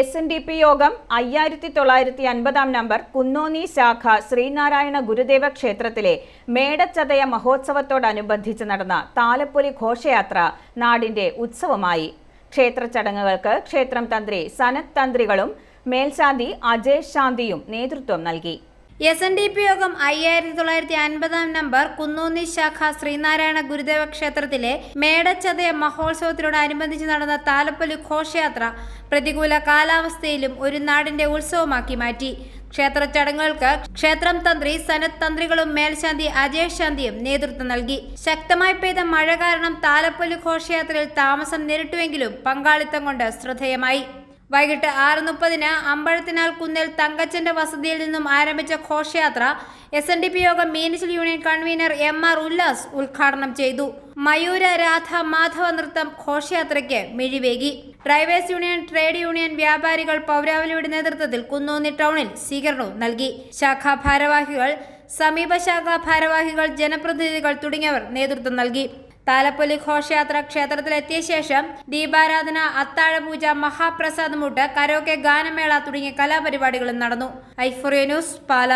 S N D P യോഗം അയ്യായിരത്തി തൊള്ളായിരത്തി അൻപതാം നമ്പർ കുന്നോന്നി ശാഖ ശ്രീനാരായണ ഗുരുദേവ ക്ഷേത്രത്തിലെ മേടച്ചതയ മഹോത്സവത്തോടനുബന്ധിച്ച് നടന്ന താലപ്പൊലി ഘോഷയാത്ര നാടിന്റെ ഉത്സവമായി. ക്ഷേത്ര ചടങ്ങുകൾക്ക് ക്ഷേത്രം തന്ത്രി സനത് തന്ത്രികളും മേൽശാന്തി അജയ് ശാന്തിയും നേതൃത്വം നൽകി. എസ് എൻ ഡി പി യോഗം അയ്യായിരത്തി തൊള്ളായിരത്തി അൻപതാം നമ്പർ കുന്നൂന്നി ശാഖ ശ്രീനാരായണ ഗുരുദേവ ക്ഷേത്രത്തിലെ മേടച്ചതയ മഹോത്സവത്തിനോടനുബന്ധിച്ച് നടന്ന താലപ്പൊലി ഘോഷയാത്ര പ്രതികൂല കാലാവസ്ഥയിലും ഒരു നാടിന്റെ ഉത്സവമാക്കി മാറ്റി. ക്ഷേത്ര ചടങ്ങുകൾക്ക് ക്ഷേത്രം തന്ത്രി സനത് തന്ത്രികളും മേൽശാന്തി അജയ് ശാന്തിയും നേതൃത്വം നൽകി. ശക്തമായി പെയ്ത മഴ കാരണം താലപ്പൊലി ഘോഷയാത്രയിൽ താമസം നേരിട്ടുവെങ്കിലും പങ്കാളിത്തം കൊണ്ട് ശ്രദ്ധേയമായി. വൈകിട്ട് ആറ് മുപ്പതിന് അമ്പഴത്തിനാൽ കുന്നിൽ തങ്കച്ചന്റെ വസതിയിൽ നിന്നും ആരംഭിച്ച ഘോഷയാത്ര എസ് എൻ ഡി പി യോഗം Meenachil union convener M R Ullas ഉദ്ഘാടനം ചെയ്തു. മയൂര രാധ മാധവ നൃത്തം ഘോഷയാത്രയ്ക്ക് മിഴിവേകി. ഡ്രൈവേഴ്സ് യൂണിയൻ ട്രേഡ് യൂണിയൻ വ്യാപാരികൾ പൗരാവലിയുടെ നേതൃത്വത്തിൽ കുന്നൂന്നി ടൗണിൽ സ്വീകരണവും നൽകി. ശാഖാ ഭാരവാഹികൾ സമീപ ശാഖാ ഭാരവാഹികൾ ജനപ്രതിനിധികൾ തുടങ്ങിയവർ നേതൃത്വം നൽകി. താലപ്പൊലി ഘോഷയാത്ര ക്ഷേത്രത്തിലെത്തിയ ശേഷം ദീപാരാധന അത്താഴപൂജ മഹാപ്രസാദമൂട്ട് കരോക്കെ ഗാനമേള തുടങ്ങിയ കലാപരിപാടികളും നടന്നു. ഐഫോറിയ ന്യൂസ് പാല.